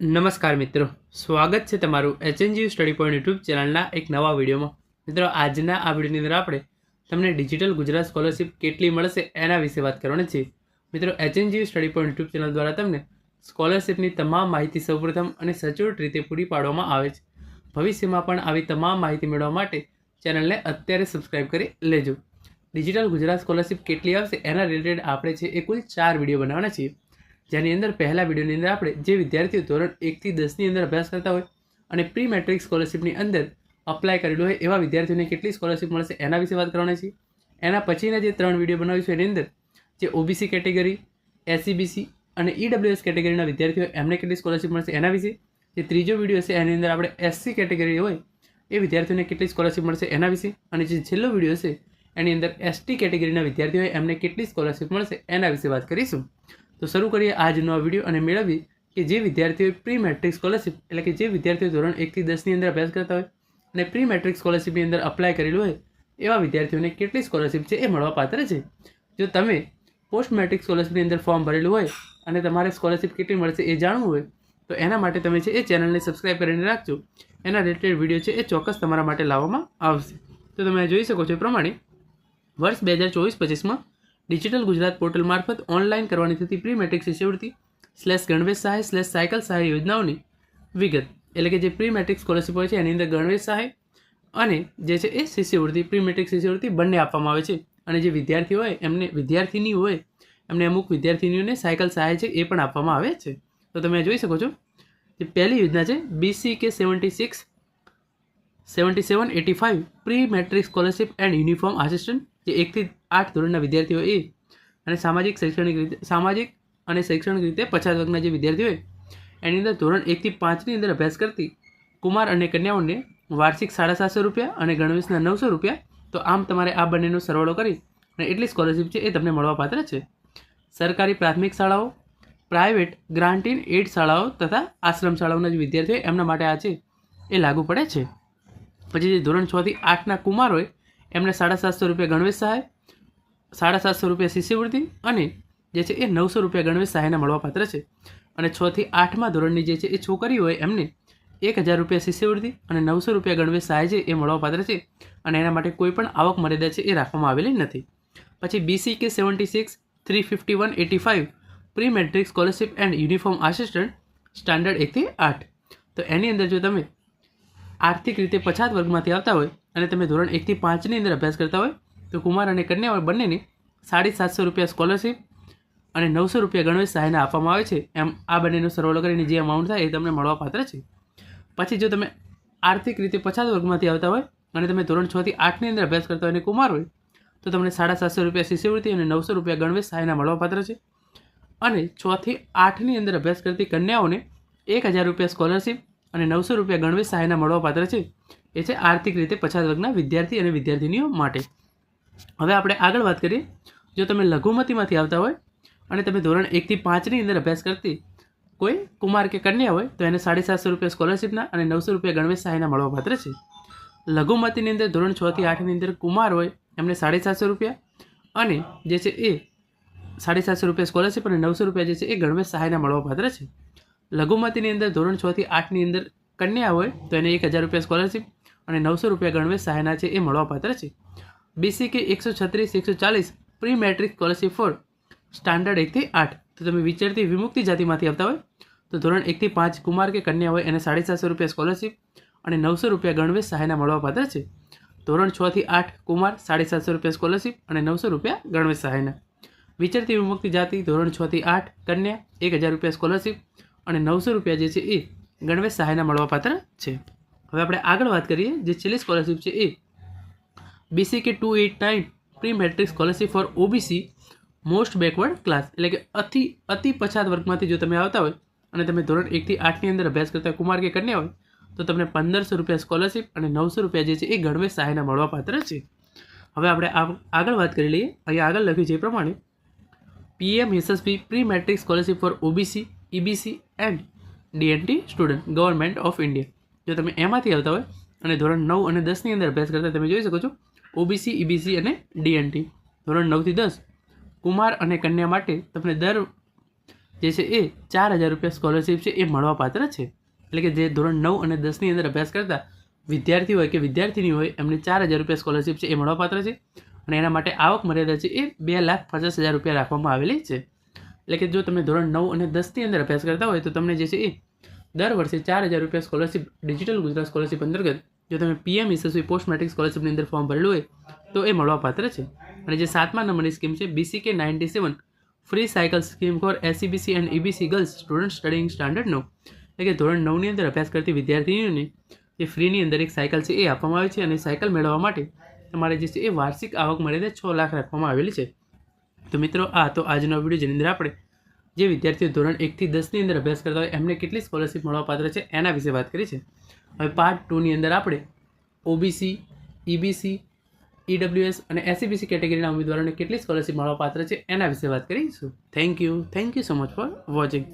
નમસ્કાર મિત્રો. સ્વાગત છે તમારું એચએનજી સ્ટડી પોઈન્ટ યુટ્યુબ ચેનલના એક નવા વિડીયોમાં. મિત્રો, આજના આ વિડીયોની અંદર આપણે તમને ડિજિટલ ગુજરાત સ્કોલરશિપ કેટલી મળશે એના વિશે વાત કરવાની છે. મિત્રો HNG study point YouTube channel દ્વારા તમને સ્કોલરશિપની તમામ માહિતી સૌપ્રથમ અને સચોટ રીતે પૂરી પાડવામાં આવે છે. ભવિષ્યમાં પણ આવી તમામ માહિતી મેળવવા માટે ચેનલને અત્યારે સબસ્ક્રાઈબ કરી લેજો. ડિજિટલ ગુજરાત સ્કોલરશિપ કેટલી આવશે એના રિલેટેડ આપણે છે એ કુલ ચાર વીડિયો બનાવવાના છીએ. જેની અંદર પહેલા વિડીયોની અંદર આપણે જે વિદ્યાર્થીઓ ધોરણ એકથી દસની અંદર અભ્યાસ કરતા હોય અને પ્રી મેટ્રિક સ્કોલરશિપની અંદર અપ્લાય કરેલું હોય એવા વિદ્યાર્થીઓને કેટલી સ્કોલરશિપ મળશે એના વિશે વાત કરવાની છે. એના પછીના જે ત્રણ વીડિયો બનાવીશું એની અંદર જે ઓબીસી કેટેગરી એસસીબીસી અને ઈડબ્લ્યુએસ કેટેગરીના વિદ્યાર્થીઓ એમને કેટલી સ્કોલરશિપ મળશે એના વિશે. જે ત્રીજો વીડિયો છે એની અંદર આપણે એસસી કેટેગરી હોય એ વિદ્યાર્થીઓને કેટલી સ્કોલરશિપ મળશે એના વિશે. અને જે છેલ્લો વીડિયો છે એની અંદર એસટી કેટેગરીના વિદ્યાર્થીઓ એમને કેટલી સ્કોલરશિપ મળશે એના વિશે વાત કરીશું. તો શરૂ કરીએ આજનો વીડિયો અને મેળવી કે જે વિદ્યાર્થીઓ પ્રી મેટ્રિક સ્કોલરશિપ એટલે કે જે વિદ્યાર્થીઓ ધોરણ એકથી દસની અંદર અભ્યાસ કરતા હોય અને પ્રી મેટ્રિક સ્કોલરશિપની અંદર અપ્લાય કરેલું હોય, એવા વિદ્યાર્થીઓને કેટલી સ્કોલરશિપ છે એ મળવા પાત્ર છે. જો તમે પોસ્ટ મેટ્રિક સ્કોલરશિપની અંદર ફોર્મ ભરેલું હોય અને તમારે સ્કોલરશિપ કેટલી મળશે એ જાણવું હોય, તો એના માટે તમે છે એ ચેનલને સબસ્ક્રાઈબ કરીને રાખજો. એના રિલેટેડ વીડિયો છે એ ચોક્કસ તમારા માટે લાવવામાં આવશે. તો તમે જોઈ શકો છો એ પ્રમાણે વર્ષ બે હજાર ચોવીસ પચીસમાં ડિજિટલ ગુજરાત પોર્ટલ મારફત ઓનલાઈન કરવાની થતી પ્રી મેટ્રિક શિષ્યવૃત્તિ સ્લેશ ગણવેશ સહાય સ્લેશ સાયકલ સહાય યોજનાઓની વિગત. એટલે કે જે પ્રી મેટ્રિક સ્કોલરશિપ હોય છે, એની અંદર ગણવેશ સહાય અને જે છે એ શિષ્યવૃત્તિ પ્રી મેટ્રિક શિષ્યવૃત્તિ બંને આપવામાં આવે છે. અને જે વિદ્યાર્થી હોય, એમને વિદ્યાર્થીની હોય, એમને અમુક વિદ્યાર્થીનીઓને સાયકલ સહાય છે એ પણ આપવામાં આવે છે. તો તમે જોઈ શકો છો. જે પહેલી યોજના છે BC K seventy six seventy seven, eighty five pre matric scholarship and uniform assistant, જે એકથી આઠ ધોરણના વિદ્યાર્થીઓ એ. અને સામાજિક, શૈક્ષણિક રીતે, સામાજિક અને શૈક્ષણિક રીતે પછાત વર્ગના જે વિદ્યાર્થીઓ એની અંદર ધોરણ એકથી પાંચની અંદર અભ્યાસ કરતી કુમાર અને કન્યાઓને વાર્ષિક સાડા સાતસો રૂપિયા અને ગણવેશના નવસો રૂપિયા. તો આમ તમારે આ બંનેનો સરવાળો કરી અને એટલી સ્કોલરશિપ છે એ તમને મળવાપાત્ર છે. સરકારી પ્રાથમિક શાળાઓ, પ્રાઇવેટ ગ્રાન્ટીન એડ શાળાઓ તથા આશ્રમ શાળાઓના જે વિદ્યાર્થીઓ એમના માટે આ છે એ લાગુ પડે છે. પછી જે ધોરણ છથી આઠના કુમાર હોય એમને સાડા સાતસો રૂપિયા ગણવેશ સહાય, સાડા સાતસો રૂપિયા શિષ્યવૃત્તિ અને જે છે એ નવસો રૂપિયા ગણવેશ સહાયના મળવાપાત્ર છે. અને છથી આઠમા ધોરણની જે છે એ છોકરી હોય એમને એક હજાર રૂપિયા શિષ્યવૃત્તિ અને નવસો રૂપિયા ગણવેશ સહાય છે એ મળવાપાત્ર છે અને એના માટે કોઈ પણ આવક મર્યાદા છે એ રાખવામાં આવેલી નથી. પછી BC K seventy six three fifty one eighty five pre matric scholarship and uniform assistant standard એકથી આઠ. તો એની અંદર જો તમે આર્થિક રીતે પછાત વર્ગમાંથી આવતા હોય અને તમે ધોરણ એકથી પાંચની અંદર અભ્યાસ કરતા હોય, તો કુમાર અને કન્યા બંનેને સાડી સાતસો રૂપિયા સ્કોલરશીપ અને નવસો રૂપિયા ગણવેશ સહાયના આપવામાં આવે છે. એમ આ બંનેનો સરવાળો કરીને જે અમાઉન્ટ થાય એ તમને મળવા છે. પછી જો તમે આર્થિક રીતે પછાત વર્ગમાંથી આવતા હોય અને તમે ધોરણ છથી આઠની અંદર અભ્યાસ કરતા હોય અને કુમાર હોય, તો તમને સાડા સાતસો રૂપિયા શિષ્યવૃત્તિ અને નવસો રૂપિયા ગણવેશ સહાયના મળવા છે. અને છથી આઠની અંદર અભ્યાસ કરતી કન્યાઓને એક હજાર રૂપિયા સ્કોલરશિપ અને નવસો રૂપિયા ગણવેશ સહાયના મળવા પાત્ર છે. એ છે આર્થિક રીતે પછાત વર્ગના વિદ્યાર્થી અને વિદ્યાર્થીનીઓ માટે. હવે આપણે આગળ વાત કરીએ. જો તમે લઘુમતીમાંથી આવતા હોય અને તમે ધોરણ એકથી પાંચની અંદર અભ્યાસ કરતી કોઈ કુમાર કે કન્યા હોય, તો એને સાડી સાતસો રૂપિયા સ્કોલરશિપના અને નવસો રૂપિયા ગણવેશ સહાયના મળવાપાત્ર છે. લઘુમતીની અંદર ધોરણ છથી આઠની અંદર કુમાર હોય, એમને સાડી સાતસો રૂપિયા અને જે છે એ સાડી સાતસો રૂપિયા સ્કોલરશિપ અને નવસો રૂપિયા જે છે એ ગણવેશ સહાયના મળવાપાત્ર છે. લઘુમતીની અંદર ધોરણ છથી આઠની અંદર કન્યા હોય તો એને એક હજાર રૂપિયા સ્કોલરશિપ અને નવસો રૂપિયા ગણવેશ સહાયના છે એ મળવાપાત્ર છે. બીસી કે એકસો છત્રીસ, એકસો ચાલીસ pre matric scholarship for standard એકથી આઠ. તો તમે વિચારતી વિમુક્તિ જાતિમાંથી આવતા હોય તો ધોરણ એકથી પાંચ કુમાર કે કન્યા હોય એને સાડી સાતસો રૂપિયા સ્કોલરશીપ અને નવસો રૂપિયા ગણવેશ સહાયના મળવાપાત્ર છે. ધોરણ છથી આઠ કુમાર સાડી સાતસો રૂપિયા સ્કોલરશિપ અને નવસો રૂપિયા ગણવેશ સહાયના. વિચારતી વિમુક્તિ જાતિ ધોરણ છથી આઠ કન્યા એક હજાર રૂપિયા સ્કોલરશિપ અને નવસો રૂપિયા જે છે એ ગણવેશ સહાયના મળવાપાત્ર છે. હવે આપણે આગળ વાત કરીએ, જે છેલ્લી સ્કોલરશિપ છે એ BC K two eight nine pre metric scholarship for OBC most backward class એટલે કે અતિ અતિ પછાત વર્ગમાંથી જો તમે આવતા હોય અને તમે ધોરણ એકથી આઠની અંદર અભ્યાસ કરતા કુમાર કે કન્યા હોય, તો તમને પંદરસો રૂપિયા સ્કોલરશિપ અને નવસો રૂપિયા જે છે એ ગણવેશ સહાયના મળવાપાત્ર છે. હવે આપણે આગળ વાત કરી લઈએ. અહીંયા આગળ લખ્યું છે એ પ્રમાણે PM SSP pre metric scholarship for OBC EBC and DNT student government of India જો તમે એમાંથી આવતા હોય અને ધોરણ નવ અને દસની અંદર અભ્યાસ કરતા તમે જોઈ શકો છો ઓબીસી ઈબીસી અને ડીએનટી ધોરણ નવથી દસ, કુમાર અને કન્યા માટે તમને દર જે છે એ ચાર હજાર રૂપિયા સ્કોલરશિપ છે, એ મળવાપાત્ર છે. એટલે કે જે ધોરણ નવ અને દસની અંદર અભ્યાસ કરતા વિદ્યાર્થી હોય કે વિદ્યાર્થીની હોય, એમને ચાર હજાર રૂપિયા સ્કોલરશિપ છે, એ મળવાપાત્ર છે. અને એના માટે આવક મર્યાદા છે એ બે લાખ પચાસ હજાર રૂપિયા રાખવામાં આવેલી છે. એટલે કે જો તમે ધોરણ નવ અને દસની અંદર અભ્યાસ કરતા હોય તો તમને જે છે એ દર વર્ષે ચાર હજાર રૂપિયા સ્કોલરશિપ ડિજિટલ ગુજરાત સ્કોલરશિપ અંતર્ગત જો તમે પીએમ યશસ્વી પોસ્ટ મેટ્રિક સ્કોલરશિપની અંદર ફોર્મ ભરેલું હોય તો એ મળવાપાત્ર છે. અને જે સાતમા નંબરની સ્કીમ છે BCK ninety seven free cycle scheme for SCBC and EBC girls student studying standard નો. એટલે કે ધોરણ નવની અંદર અભ્યાસ કરતી વિદ્યાર્થીઓને જે ફ્રીની અંદર એક સાયકલ છે એ આપવામાં આવે છે અને સાયકલ મેળવવા માટે તમારે જે છે એ વાર્ષિક આવક મર્યાદા છ લાખ રાખવામાં આવેલી છે. તો મિત્રો, આ તો આજનો વીડિયો જેની અંદર આપણે જે વિદ્યાર્થીઓ ધોરણ એકથી દસની અંદર અભ્યાસ કરતા હોય, એમને કેટલી સ્કોલરશિપ મળવાપાત્ર છે એના વિશે વાત કરી છે. હવે પાર્ટ ટુની અંદર આપણે ઓબીસી ઈબીસી ઈડબ્લ્યુએસ અને એસસીબીસી કેટેગરીના ઉમેદવારોને કેટલી સ્કોલરશિપ મળવાપાત્ર છે એના વિશે વાત કરીશું. Thank you thank you so much for watching